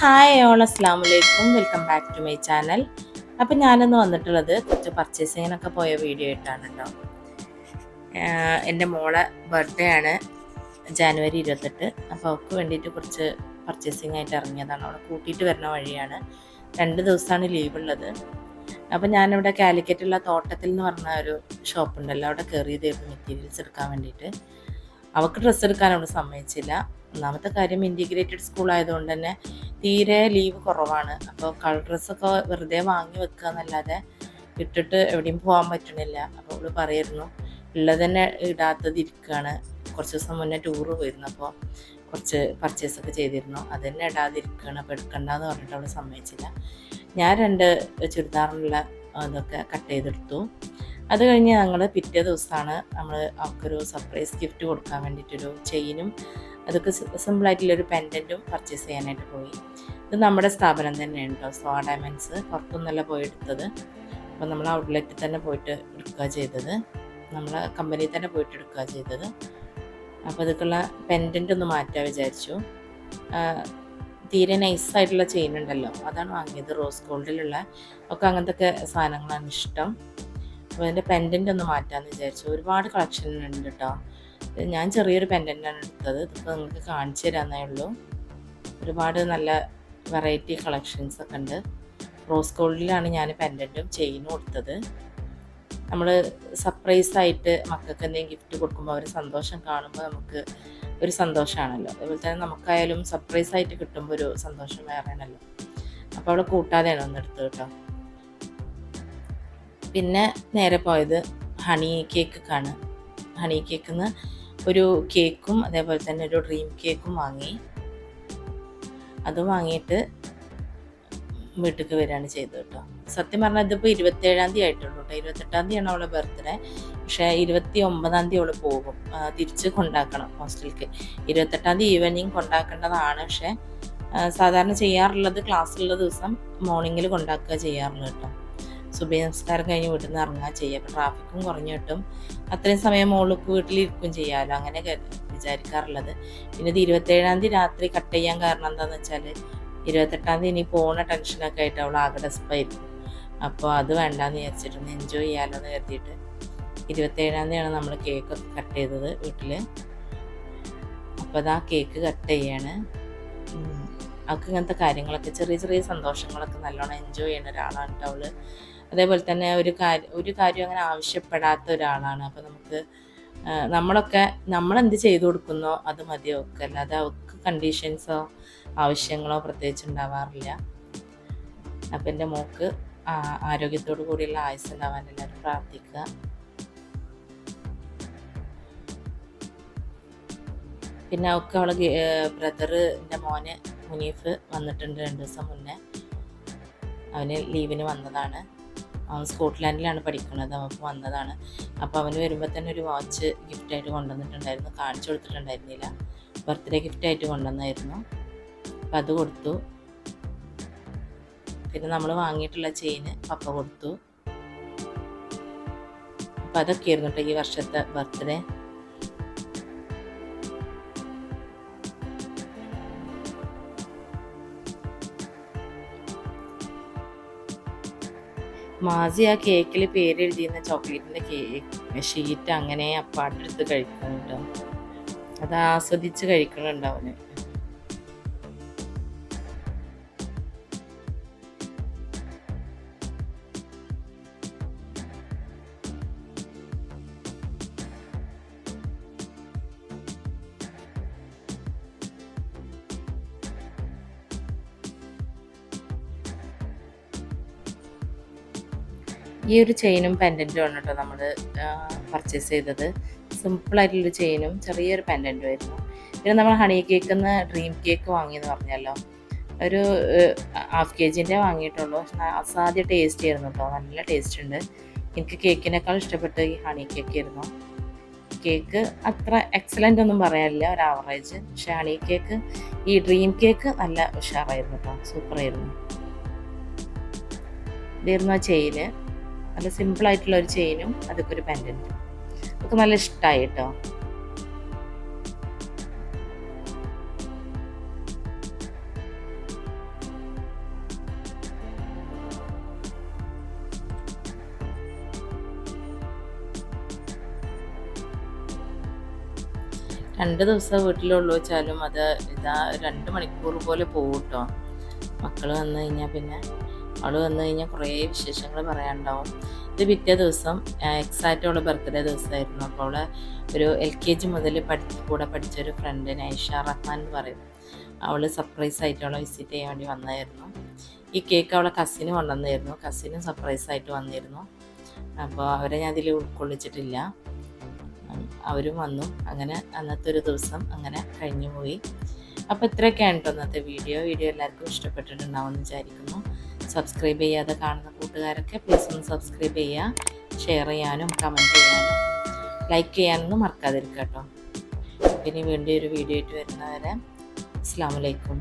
Hi all അസ്സാം വലൈക്കും welcome back to my channel അപ്പം ഞാനിന്ന് വന്നിട്ടുള്ളത് കുറച്ച് പർച്ചേസിങ്ങിനൊക്കെ പോയ വീഡിയോ ഇട്ടാണ് കേട്ടോ എന്റെ മോളെ ബർത്ത്ഡേ ആണ് ജാനുവരി ഇരുപത്തെട്ട്. അപ്പോൾ അവൾക്ക് വേണ്ടിയിട്ട് കുറച്ച് പർച്ചേസിങ് ആയിട്ട് ഇറങ്ങിയതാണ്. അവളെ കൂട്ടിയിട്ട് വരുന്ന വഴിയാണ്. രണ്ട് ദിവസമാണ് ലീവ് ഉള്ളത്. അപ്പം ഞാനിവിടെ കാലിക്കറ്റുള്ള തോട്ടത്തിൽ എന്ന് പറഞ്ഞ ഒരു ഷോപ്പ് ഉണ്ടല്ലോ. അവിടെ കയറിയതായിരുന്നു മെറ്റീരിയൽസ് എടുക്കാൻ വേണ്ടിയിട്ട്. അവൾക്ക് ഡ്രസ്സ് എടുക്കാൻ അവിടെ സമ്മതിച്ചില്ല. ഒന്നാമത്തെ കാര്യം ഇന്റിഗ്രേറ്റഡ് സ്കൂൾ ആയതുകൊണ്ട് തന്നെ തീരെ ലീവ് കുറവാണ്. അപ്പോൾ കളർ ഡ്രസ്സൊക്കെ വെറുതെ വാങ്ങി വെക്കുക എന്നല്ലാതെ ഇട്ടിട്ട് എവിടെയും പോകാൻ പറ്റണില്ല. അപ്പോൾ അവൾ പറയായിരുന്നു ഉള്ളത് തന്നെ ഇടാത്തത് ഇരിക്കുകയാണ് കുറച്ച് ദിവസം മുന്നേ ടൂറ് പോയിരുന്നു. അപ്പോൾ കുറച്ച് പർച്ചേസൊക്കെ ചെയ്തിരുന്നു. അത് തന്നെ ഇടാതിരിക്കുകയാണ് അപ്പോൾ എടുക്കണ്ടെന്ന് പറഞ്ഞിട്ട് അവൾ സമ്മതിച്ചില്ല. ഞാൻ രണ്ട് ചുരിദാറിനുള്ള അതൊക്കെ കട്ട് ചെയ്തെടുത്തു. അത് കഴിഞ്ഞ് ഞങ്ങൾ പിറ്റേ ദിവസമാണ് നമ്മൾ അവർക്കൊരു സർപ്രൈസ് ഗിഫ്റ്റ് കൊടുക്കാൻ വേണ്ടിയിട്ടൊരു ചെയിനും അതൊക്കെ സിമ്പിളായിട്ടുള്ളൊരു പെൻഡന്റും പർച്ചേസ് ചെയ്യാനായിട്ട് പോയി. ഇത് നമ്മുടെ സ്ഥാപനം തന്നെയാണ് കേട്ടോ സോ ഡയമണ്ട്സ് പുറത്തുനിന്നല്ല പോയി എടുത്തത്. അപ്പോൾ നമ്മൾ ഔട്ട്ലെറ്റിൽ തന്നെ പോയിട്ട് എടുക്കുക ചെയ്തത്. നമ്മൾ കമ്പനിയിൽ തന്നെ പോയിട്ട് എടുക്കുക ചെയ്തത്. അപ്പോൾ ഇതൊക്കെയുള്ള പെൻഡന്റ് ഒന്ന് മാറ്റാൻ വിചാരിച്ചു. തീരെ നൈസായിട്ടുള്ള ചെയിൻ ഉണ്ടല്ലോ. അതാണ് വാങ്ങിയത്. റോസ് ഗോൾഡിലുള്ള ഒക്കെ അങ്ങനത്തെ ഒക്കെ സാധനങ്ങളാണ് ഇഷ്ടം. അപ്പോൾ അതിന്റെ പെൻഡന്റ് ഒന്ന് മാറ്റാമെന്ന് വിചാരിച്ചു. ഒരുപാട് കളക്ഷൻ ഉണ്ട് കേട്ടോ ഞാൻ ചെറിയൊരു പെൻഡന്റാണ് എടുത്തത്. ഇതിപ്പോൾ നിങ്ങൾക്ക് കാണിച്ചു തരാമെന്നേ ഉള്ളൂ. ഒരുപാട് നല്ല വെറൈറ്റി കളക്ഷൻസ് ഒക്കെ ഉണ്ട്. റോസ് ഗോൾഡിലാണ് ഞാൻ പെൻഡന്റും ചെയിനും കൊടുത്തത് നമ്മൾ സർപ്രൈസ് ആയിട്ട് മക്കൾക്ക് എന്തെങ്കിലും ഗിഫ്റ്റ് കൊടുക്കുമ്പോൾ അവർ സന്തോഷം കാണുമ്പോൾ നമുക്ക് ഒരു സന്തോഷമാണല്ലോ അതുപോലെ തന്നെ നമുക്കായാലും സർപ്രൈസ് ആയിട്ട് കിട്ടുമ്പോൾ ഒരു സന്തോഷം വേറെയാണല്ലോ. അപ്പോൾ അവളെ കൂട്ടാതെയാണ് ഒന്ന് എടുത്തത് കേട്ടോ പിന്നെ നേരെ പോയത് ഹണി കേക്കാണ് ഹണി ഹണി കേക്കിന്ന് ഒരു കേക്കും അതേപോലെ തന്നെ ഒരു ഡ്രീം കേക്കും വാങ്ങി. അത് വാങ്ങിയിട്ട് വീട്ടിലേക്ക് വരികയാണ് ചെയ്തത് കേട്ടോ. സത്യം പറഞ്ഞാൽ ഇതിപ്പോൾ ഇരുപത്തേഴാം തീയതി ആയിട്ടുള്ളൂ കേട്ടോ. ഇരുപത്തെട്ടാം തീയതിയാണ് അവളെ ബർത്ത്ഡേ പക്ഷേ ഇരുപത്തി ഒമ്പതാം തീയതി അവൾ പോകും. തിരിച്ച് കൊണ്ടാക്കണം ഹോസ്റ്റലിലേക്ക്. ഇരുപത്തെട്ടാം തീയതി ഈവനിങ് കൊണ്ടാക്കേണ്ടതാണ്. പക്ഷേ സാധാരണ ചെയ്യാറുള്ളത് ക്ലാസ്സുള്ള ദിവസം മോർണിംഗിൽ കൊണ്ടാക്കുക ചെയ്യാറുള്ളൂ കേട്ടോ. സുബൈ നമസ്കാരം കഴിഞ്ഞ് വീട്ടിൽ നിന്ന് ഇറങ്ങുക ചെയ്യുക അപ്പം ട്രാഫിക്കും കുറഞ്ഞു കിട്ടും. അത്രയും സമയം മോൾക്ക് വീട്ടിലിരിക്കും ചെയ്യാമല്ലോ അങ്ങനെ വിചാരിക്കാറുള്ളത്. പിന്നെ ഇത് ഇരുപത്തേഴാം തീയതി രാത്രി കട്ട് ചെയ്യാൻ കാരണം എന്താണെന്ന് വെച്ചാൽ ഇരുപത്തെട്ടാം തീയതി ഇനി പോണ ടെൻഷനൊക്കെ ആയിട്ട് അവൾ ആകെ ഡെസ്പായിരിക്കും അപ്പോൾ അത് വേണ്ടാന്ന് വിചാരിച്ചിട്ടൊന്ന് എൻജോയ് ചെയ്യാമല്ലോ എന്ന് കരുതിയിട്ട് ഇരുപത്തേഴാം തീയതിയാണ് നമ്മൾ കേക്ക് കട്ട് ചെയ്തത് വീട്ടിൽ അപ്പോൾ അതാ കേക്ക് കട്ട് ചെയ്യാണ്. അവൾക്ക് ഇങ്ങനത്തെ കാര്യങ്ങളൊക്കെ ചെറിയ ചെറിയ സന്തോഷങ്ങളൊക്കെ നല്ലോണം എൻജോയ് ചെയ്യുന്ന ഒരാളാണ് കേട്ടോ അവൾ. അതേപോലെ തന്നെ ഒരു കാര്യം ഒരു കാര്യം അങ്ങനെ ആവശ്യപ്പെടാത്ത ഒരാളാണ് അപ്പോൾ നമുക്ക് നമ്മളൊക്കെ നമ്മളെന്ത് ചെയ്തു കൊടുക്കുന്നോ അത് മതി ഒക്കെ അല്ലാതെ അവൾക്ക് കണ്ടീഷൻസോ ആവശ്യങ്ങളോ പ്രത്യേകിച്ച് ഉണ്ടാവാറില്ല. അപ്പം എന്റെ മോക്ക് ആരോഗ്യത്തോടു കൂടിയുള്ള ആയുസ് ഉണ്ടാവാൻ എല്ലാവരും പ്രാർത്ഥിക്കുക. പിന്നെ അവൾക്ക് അവളെ ബ്രദർ എന്റെ മോന് മുനീഫ് വന്നിട്ടുണ്ട് രണ്ട് ദിവസം മുന്നേ. അവന് ലീവിന് വന്നതാണ്. അവൻ സ്കോട്ട്ലാൻഡിലാണ് പഠിക്കുന്നത് അവൾക്ക് വന്നതാണ്. അപ്പോൾ അവന് വരുമ്പോൾ തന്നെ ഒരു വാച്ച് ഗിഫ്റ്റായിട്ട് കൊണ്ടുവന്നിട്ടുണ്ടായിരുന്നു. കാണിച്ചു കൊടുത്തിട്ടുണ്ടായിരുന്നില്ല. ബർത്ത്ഡേ ഗിഫ്റ്റായിട്ട് കൊണ്ടുവന്നായിരുന്നു. അപ്പം അത് കൊടുത്തു. പിന്നെ നമ്മൾ വാങ്ങിയിട്ടുള്ള ചെയിന് പപ്പ കൊടുത്തു. അപ്പം അതൊക്കെയായിരുന്നു കേട്ടോ ഈ വർഷത്തെ ബർത്ത്ഡേ. മാസി ആ കേക്കിൽ പേരെഴുതിയിരുന്ന ചോക്ലേറ്റിന്റെ കേക്ക് ഷീറ്റ് അങ്ങനെ അപ്പാട്ടെടുത്ത് കഴിക്കുന്നുണ്ടാവും അത് ആസ്വദിച്ച് കഴിക്കണുണ്ട് ഈ ഒരു ചെയിനും പെൻഡന്റും ആണ് കേട്ടോ നമ്മൾ പർച്ചേസ് ചെയ്തത്. സിമ്പിളായിട്ടുള്ളൊരു ചെയിനും ചെറിയൊരു പെൻഡന്റും ആയിരുന്നു. പിന്നെ നമ്മൾ ഹണി കേക്ക് എന്ന് ഡ്രീം കേക്ക് വാങ്ങിയെന്ന് പറഞ്ഞല്ലോ. ഒരു ഹാഫ് കെ ജിന്റെ വാങ്ങിയിട്ടുള്ളൂ. പക്ഷെ അസാധ്യ ടേസ്റ്റ് ആയിരുന്നു കേട്ടോ നല്ല ടേസ്റ്റ് ഉണ്ട്. എനിക്ക് കേക്കിനേക്കാൾ ഇഷ്ടപ്പെട്ട ഈ ഹണി കേക്ക് ആയിരുന്നു. കേക്ക് അത്ര എക്സലന്റ് ഒന്നും പറയാനില്ല ഒരു ആവറേജ് പക്ഷേ ഹണി കേക്ക് ഈ ഡ്രീം കേക്ക് നല്ല ഉഷാറായിരുന്നു കേട്ടോ സൂപ്പറായിരുന്നു ഇതായിരുന്നു ആ ചെയിന്. നല്ല സിമ്പിളായിട്ടുള്ള ഒരു ചെയിനും അതൊക്കെ ഒരു പെൻഡന്റും അതൊക്കെ നല്ല ഇഷ്ടമായി കേട്ടോ രണ്ട് ദിവസം വീട്ടിലുള്ളു വെച്ചാലും അത് ഇതാ രണ്ട് മണിക്കൂർ പോലെ പോകും കേട്ടോ മക്കൾ വന്നു കഴിഞ്ഞാൽ പിന്നെ അവൾ വന്നു കഴിഞ്ഞാൽ കുറേ വിശേഷങ്ങൾ പറയാനുണ്ടാവും. ഇത് പിറ്റേ ദിവസം എക്സാക്റ്റ് അവളെ ബർത്ത്ഡേ ദിവസമായിരുന്നു. അപ്പോൾ അവളെ ഒരു എൽ കെ ജി മുതൽ പഠി കൂടെ പഠിച്ച ഒരു ഫ്രണ്ട് നൈഷ റഹ്മാൻ എന്ന് പറയും. അവൾ സർപ്രൈസ് ആയിട്ട് അവളെ വിസിറ്റ് ചെയ്യാൻ വേണ്ടി വന്നായിരുന്നു. ഈ കേക്ക് അവളെ കസിന് കൊണ്ടുവന്നായിരുന്നു. കസിനും സർപ്രൈസ് ആയിട്ട് വന്നിരുന്നു. അപ്പോൾ അവരെ ഞാൻ അതിൽ ഉൾക്കൊള്ളിച്ചിട്ടില്ല. അവരും വന്നു. അങ്ങനെ അന്നത്തെ ഒരു ദിവസം അങ്ങനെ കഴിഞ്ഞു പോയി അപ്പോൾ ഇത്രയൊക്കെയാണ് കേട്ടോ അന്നത്തെ വീഡിയോ വീഡിയോ എല്ലാവർക്കും ഇഷ്ടപ്പെട്ടിട്ടുണ്ടാവും എന്ന് വിചാരിക്കുന്നു. സബ്സ്ക്രൈബ് ചെയ്യാതെ കാണുന്ന കൂട്ടുകാരൊക്കെ പ്ലീസ് ഒന്ന് സബ്സ്ക്രൈബ് ചെയ്യുക ഷെയർ ചെയ്യാനും കമന്റ് ചെയ്യാനും ലൈക്ക് ചെയ്യാനൊന്നും മറക്കാതിരിക്കുക കേട്ടോ. പിന്നെ വീണ്ടും ഒരു വീഡിയോ ആയിട്ട് വരുന്നവരെ അസ്സാം വലൈക്കും